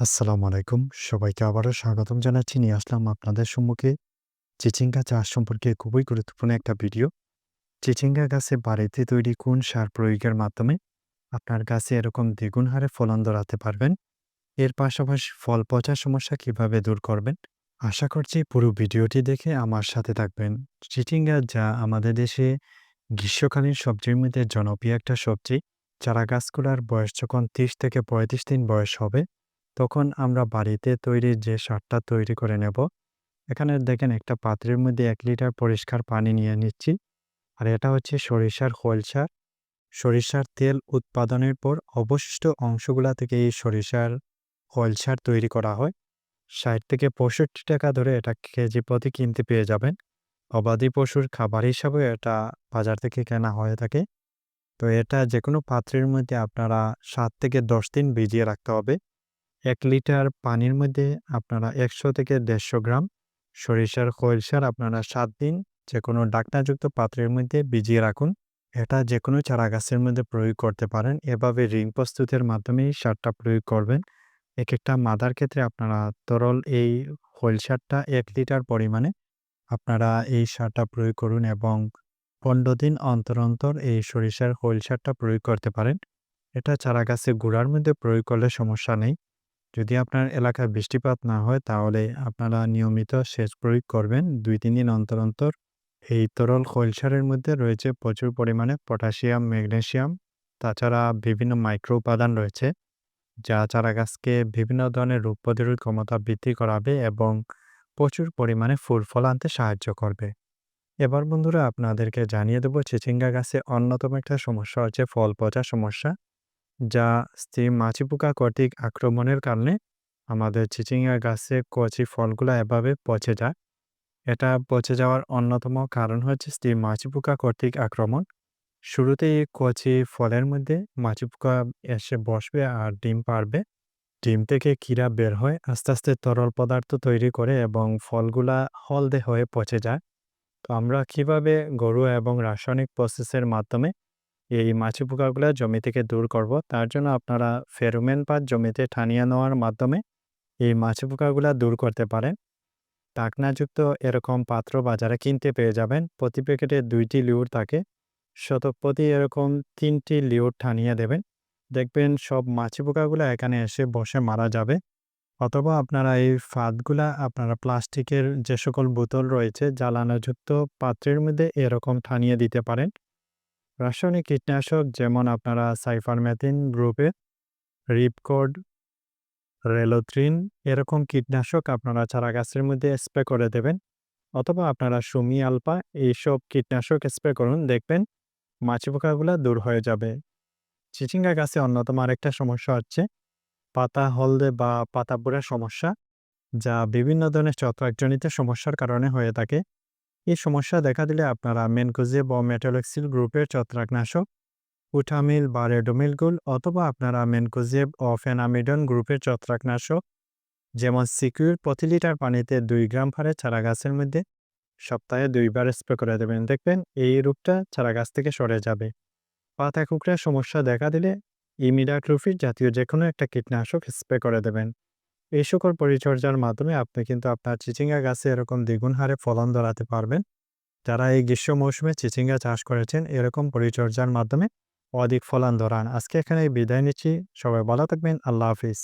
আসসালামু আলাইকুম। সবাইকে আবারও স্বাগতম জানাচ্ছি। নিয়ে আসলাম আপনাদের সম্মুখে চিচিঙ্গা চাষ সম্পর্কে খুবই গুরুত্বপূর্ণ একটা ভিডিও। চিচিঙ্গা গাছে বাড়িতে তৈরি কোন সার প্রয়োগের মাধ্যমে আপনার গাছে এরকম দ্বিগুণ হারে ফলন ধরাতে পারবেন? এর পাশাপাশি ফল পচার সমস্যা কীভাবে দূর করবেন? আশা করছি পুরো ভিডিওটি দেখে আমার সাথে থাকবেন। চিচিঙ্গা যা আমাদের দেশে গ্রীষ্মকালীন সবজির মধ্যে জনপ্রিয় একটা সবজি। চারা গাছগুলার বয়স যখন ৩০ থেকে ৩৫ দিন বয়স হবে তখন আমরা বাড়িতে তৈরি যে সারটা তৈরি করে নেব, এখানে দেখেন একটা পাত্রের মধ্যে এক লিটার পরিষ্কার পানি নিয়ে নিচ্ছি। আর এটা হচ্ছে সরিষার খোল সার। সরিষার তেল উৎপাদনের পর অবশিষ্ট অংশগুলা থেকে এই সরিষার খোল সার তৈরি করা হয়। ষাট থেকে পঁয়ষট্টি টাকা ধরে এটা কেজি প্রতি কিনতে পেয়ে যাবেন। গবাদি পশুর খাবার হিসাবে এটা বাজার থেকে কেনা হয়ে থাকে। তো এটা যে কোনো পাত্রের মধ্যে আপনারা সাত থেকে দশ দিন ভিজিয়ে রাখতে হবে। এক লিটার পানির মধ্যে আপনারা একশো থেকে দেড়শো গ্রাম সরিষার খৈল সার আপনারা সাত দিন যে কোনো ডাকনাযুক্ত পাত্রের মধ্যে ভিজিয়ে রাখুন। এটা যে কোনো চারা গাছের মধ্যে প্রয়োগ করতে পারেন। এভাবে রিং প্রস্তুতের মাধ্যমে সারটা প্রয়োগ করবেন। এক একটা মাদার ক্ষেত্রে আপনারা তরল এই খৈল সারটা এক লিটার পরিমাণে আপনারা এই সারটা প্রয়োগ করুন এবং পনেরো দিন অন্তর অন্তর এই সরিষার খৈল সারটা প্রয়োগ করতে পারেন। এটা চারা গাছে গুঁড়ার মধ্যে প্রয়োগ করলে সমস্যা নেই। যদি আপনার এলাকায় বৃষ্টিপাত না হয়, তাহলে আপনারা নিয়মিত সেচ প্রয়োগ করবেন। দুই, তিন দিন অন্তর অন্তর এই তরল খৈল সারের মধ্যে রয়েছে প্রচুর পরিমাণে পটাশিয়াম, ম্যাগনেশিয়াম, তাছাড়া বিভিন্ন মাইক্রো উপাদান রয়েছে, যা চারা গাছকে বিভিন্ন ধরনের রোগ প্রতিরোধ ক্ষমতা বৃদ্ধি করাবে এবং প্রচুর পরিমাণে ফুল ফল আনতে সাহায্য করবে। এবার বন্ধুরা, আপনাদেরকে জানিয়ে দেবো, চিচিঙ্গা গাছে অন্যতম একটা সমস্যা হচ্ছে ফল পচা সমস্যা। যা স্ত্রী মাছি পোকা কর্তৃক আক্রমণের কারণে আমাদের চিচিঙ্গা গাছে কচি ফলগুলো এভাবে পচে যায়। এটা পচে যাওয়ার অন্যতম কারণ হচ্ছে স্ত্রী মাছি পোকা কর্তৃক আক্রমণ। শুরুতেই কচি ফলের মধ্যে মাছি পোকা এসে বসবে আর ডিম পারবে। ডিম থেকে কীরা বের হয়, আস্তে আস্তে তরল পদার্থ তৈরি করে এবং ফলগুলা হলদে হয়ে পচে যায়। তো আমরা কীভাবে গরু এবং রাসায়নিক প্রসেসের মাধ্যমে এই মাছি পোকাগুলো জমি থেকে দূর করব। তার জন্য আপনারা ফেরোমেন পাত জমিতে ঠানিয়ে নেওয়ার মাধ্যমে এই মাছি পোকাগুলো দূর করতে পারেন। টাকনাযুক্ত এরকম পাত্র বাজারে কিনতে পেয়ে যাবেন। প্রতি প্যাকেটে দুইটি লিউর থাকে। শতপতি এরকম তিনটি লিউর ঠানিয়ে দেবেন। দেখবেন সব মাছি পোকাগুলো এখানে এসে বসে মারা যাবে। অথবা আপনারা এই ফাঁদগুলা আপনারা প্লাস্টিকের যে সকল বোতল রয়েছে, জ্বালানোযুক্ত পাত্রের মধ্যে এরকম ঠানিয়ে দিতে পারেন। রাসায়নিক কীটনাশক যেমন আপনারা সাইফারমেথিন গ্রুপের রিপকোড, রেলোথ্রিন এরকম কীটনাশক আপনারা চারা গাছের মধ্যে স্প্রে করে দেবেন। অথবা আপনারা সুমি আলপা এইসব কীটনাশক স্প্রে করুন, দেখবেন মাছি পোকাগুলো দূর হয়ে যাবে। চিচিঙ্গা গাছে অন্যতম আরেকটা সমস্যা হচ্ছে পাতা হলদে বা পাতা পুরা সমস্যা, যা বিভিন্ন ধরনের ছত্রাকজনিত সমস্যার কারণে হয়ে থাকে। এই সমস্যা দেখা দিলে আপনারা মেনকোজেব ও মেটোলেক্সিল গ্রুপের ছত্রাকনাশক, উঠামিল বা রেডোমিলগুল অথবা আপনারা মেনকোজেব ও ফেনামিডন গ্রুপের ছত্রাকনাশক, যেমন সিকিউর প্রতি লিটার পানিতে দুই গ্রাম হারে চারা গাছের মধ্যে সপ্তাহে দুইবার স্প্রে করে দেবেন। দেখবেন এই রোগটা চারা গাছ থেকে সরে যাবে। পাতা কুকড়ার সমস্যা দেখা দিলে ইমিডাক্লোফিড জাতীয় যে কোনো একটা কীটনাশক স্প্রে করে দেবেন। এই সকল পরিচর্যার মাধ্যমে আপনি কিন্তু আপনার চিচিঙ্গা গাছে এরকম দ্বিগুণ হারে ফলন ধরাতে পারবেন। যারা এই গ্রীষ্ম মৌসুমে চিচিঙ্গা চাষ করেছেন, এরকম পরিচর্যার মাধ্যমে অধিক ফলন ধরান। আজকে এখানে বিদায় নিচ্ছি। সবাই ভালো থাকবেন। আল্লাহ হাফিজ।